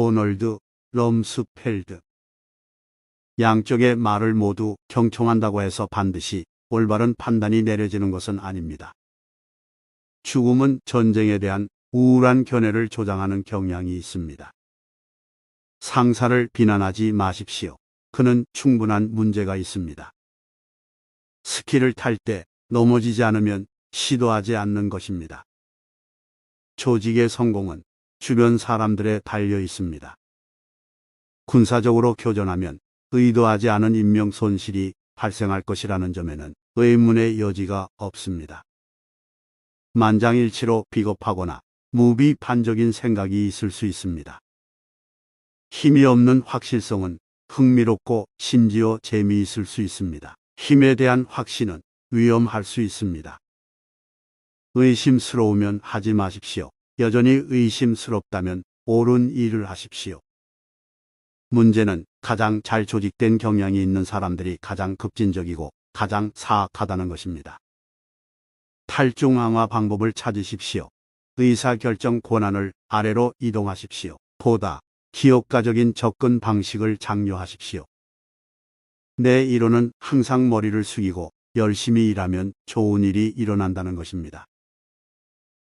도널드 럼스펠드. 양쪽의 말을 모두 경청한다고 해서 반드시 올바른 판단이 내려지는 것은 아닙니다. 죽음은 전쟁에 대한 우울한 견해를 조장하는 경향이 있습니다. 상사를 비난하지 마십시오. 그는 충분한 문제가 있습니다. 스키를 탈 때 넘어지지 않으면 시도하지 않는 것입니다. 조직의 성공은 주변 사람들에 달려 있습니다. 군사적으로 교전하면 의도하지 않은 인명 손실이 발생할 것이라는 점에는 의문의 여지가 없습니다. 만장일치로 비겁하거나 무비판적인 생각이 있을 수 있습니다. 힘이 없는 확실성은 흥미롭고 심지어 재미있을 수 있습니다. 힘에 대한 확신은 위험할 수 있습니다. 의심스러우면 하지 마십시오. 여전히 의심스럽다면 옳은 일을 하십시오. 문제는 가장 잘 조직된 경향이 있는 사람들이 가장 급진적이고 가장 사악하다는 것입니다. 탈중앙화 방법을 찾으십시오. 의사결정 권한을 아래로 이동하십시오. 보다 기업가적인 접근 방식을 장려하십시오. 내 이론은 항상 머리를 숙이고 열심히 일하면 좋은 일이 일어난다는 것입니다.